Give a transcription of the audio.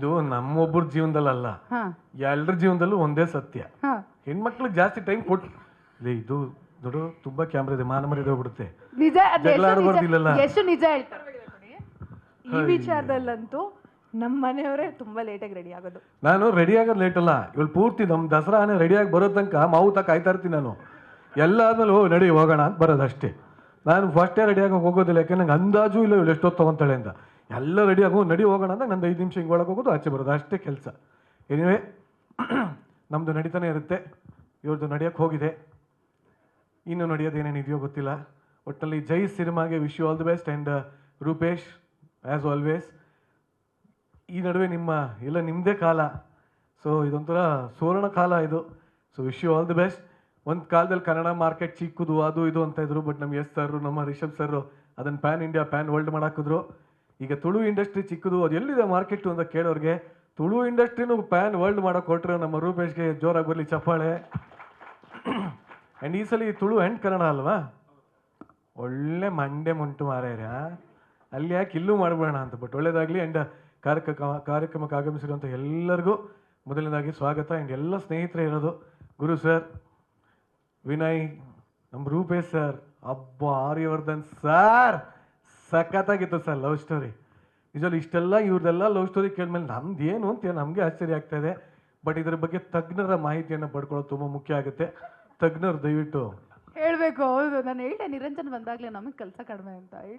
ಇದು ನಮ್ಮೊಬ್ಬರ ಜೀವನದಲ್ಲ ಎಲ್ಲರ ಜೀವನದಲ್ಲೂ ಒಂದೇ ಸತ್ಯ. ಹೆಣ್ಮಕ್ಳಿಗೆ ಜಾಸ್ತಿ ಟೈಮ್ ಕೊಟ್ಟು ಇದು ನೋಡು ತುಂಬಾ ಕ್ಯಾಮ್ರಾ ಇದೆ ಮಾನ ಮರ್ಯಾದೆ ಹೋಗ್ಬಿಡುತ್ತೆ. ನಿಜ ಅದ್ ಜಗಳ ಎಷ್ಟು ಆಡ್ಬಾರ್ದು ನಿಜ- ಇಲ್ಲೆಲ್ಲ. ಎಷ್ಟು ನಿಜ ಹೇಳ್ತಾರೆ ಈ ವಿಚಾರದಲ್ಲಂತೂ ನಮ್ಮ ಮನೆಯವರೇ ತುಂಬಾ ಲೇಟಾಗಿ ರೆಡಿ ಆಗೋದು. ನಾನು ರೆಡಿ ಆಗೋದು ಲೇಟ್ ಅಲ್ಲ. ಇವಳು ಪೂರ್ತಿ ನಮ್ಮ ದಸರಾನೇ ರೆಡಿಯಾಗಿ ಬರೋ ತನಕ ಮಾವು ತಕ ಕಾಯ್ತಾ ಇರ್ತೀನಿ ನಾನು. ಎಲ್ಲ ಆದ್ಮೇಲೆ ಓ ನಡಿ ಹೋಗೋಣ ಅಂತ ಬರೋದು ಅಷ್ಟೇ ನಾನು ಫಸ್ಟೇ ರೆಡಿಯಾಗಿ ಹೋಗೋದಿಲ್ಲ ಯಾಕಂದ್ರೆ ನಂಗೆ ಅಂದಾಜು ಇಲ್ಲ ಇವಳು ಎಷ್ಟೊತ್ತು ತಗೊಂತಾಳೆ ಅಂತ. ಎಲ್ಲ ರೆಡಿ ಆಗೋ ನಡಿ ಹೋಗೋಣ ಅಂತ ನಂದು ಐದು ನಿಮಿಷ ಹಿಂಗೆ ಒಳಗೆ ಹೋಗೋದು, ಆಚೆ ಬರೋದು, ಅಷ್ಟೇ ಕೆಲಸ. ಎನಿವೆ ನಮ್ಮದು ನಡೀತಾನೆ ಇರುತ್ತೆ. ಇವ್ರದ್ದು ನಡೆಯೋಕ್ಕೆ ಹೋಗಿದೆ. ಇನ್ನೂ ನಡೆಯೋದು ಏನೇನಿದೆಯೋ ಗೊತ್ತಿಲ್ಲ. ಒಟ್ಟಲ್ಲಿ ಜೈ ಸಿನಿಮಾಗೆ wish you all the best and Rupesh as always ಈ ನಡುವೆ ನಿಮ್ಮ ಎಲ್ಲ ನಿಮ್ಮದೇ ಕಾಲ. ಸೊ ಇದೊಂಥರ ಸುವರ್ಣ ಕಾಲ ಇದು. So wish you all the best ಒಂದು ಕಾಲದಲ್ಲಿ ಕನ್ನಡ ಮಾರ್ಕೆಟ್ ಚಿಕ್ಕದು, ಅದು, ಇದು ಅಂತ ಇದ್ರು ಬಟ್ ನಮ್ಮ ಎಸ್ ಸರ್ ನಮ್ಮ ರಿಷಬ್ ಸರ್ ಅದನ್ನು ಪ್ಯಾನ್ ಇಂಡಿಯಾ ಪ್ಯಾನ್ ವರ್ಲ್ಡ್ ಮಾಡಾಕಿದ್ರು ಈಗ ತುಳು ಇಂಡಸ್ಟ್ರಿ ಚಿಕ್ಕದು, ಅದು ಎಲ್ಲಿದೆ ಮಾರ್ಕೆಟ್ ಅಂತ ಕೇಳೋರಿಗೆ, ತುಳು ಇಂಡಸ್ಟ್ರಿನೂ ಪ್ಯಾನ್ ವರ್ಲ್ಡ್ ಮಾಡೋಕೆ ಕೊಟ್ಟರೆ ನಮ್ಮ ರೂಪೇಶ್ಗೆ ಜೋರಾಗಿ ಬರಲಿ ಚಪ್ಪಾಳೆ. ಆ್ಯಂಡ್ ಈ ಸಲ ತುಳು ಹೆಣ್ಣು ಕನ್ನಡ ಅಲ್ವಾ? ಒಳ್ಳೆ ಮಂಡೆ ಮುಂಟು ಮಾರ್ಯಾರ ಅಲ್ಲಿ ಯಾಕೆ ಇಲ್ಲೂ ಮಾಡ್ಬೋಣ ಅಂತ ಬಟ್ ಒಳ್ಳೇದಾಗಲಿ ಆ್ಯಂಡ್ ಕಾರ್ಯಕ್ರಮ ಕಾರ್ಯಕ್ರಮಕ್ಕೆ ಆಗಮಿಸಿರುವಂಥ ಎಲ್ಲರಿಗೂ ಮೊದಲನೇದಾಗಿ ಸ್ವಾಗತ. ಆ್ಯಂಡ್ ಎಲ್ಲ ಸ್ನೇಹಿತರೇ ಇರೋದು, ಗುರು ಸರ್ ವಿನಯ್, ನಮ್ಮ ರೂಪೇಶ್ ಸರ್ ಅಬ್ಬ, ಆರ್ಯವರ್ಧನ್ ಸರ್ ಸಖತ್ತಾಗಿತ್ತು ಸರ್ ಲವ್ ಸ್ಟೋರಿ. ನಿಜವಲ್ಲ ಇಷ್ಟೆಲ್ಲ ಇವ್ರದೆಲ್ಲ ಲವ್ ಸ್ಟೋರಿ ಕೇಳಿದ್ಮೇಲೆ ನಮ್ದು ಏನು ಅಂತ ನಮಗೆ ಆಶ್ಚರ್ಯ ಆಗ್ತಾ ಇದೆ. ಬಟ್ ಇದ್ರ ಬಗ್ಗೆ ತಜ್ಞರ ಮಾಹಿತಿಯನ್ನು ಪಡ್ಕೊಳ್ಳೋದು ತುಂಬ ಮುಖ್ಯ ಆಗುತ್ತೆ. ತಜ್ಞರು ದಯವಿಟ್ಟು ಹೇಳಬೇಕು, ಹೌದು. ನಾನು ಹೇಳಿದೆ, ನಿರಂಜನ್ ಬಂದಾಗಲೇ ನಮಗೆ ಕೆಲಸ ಕಡಿಮೆ ಅಂತ. ಹೇಳಿ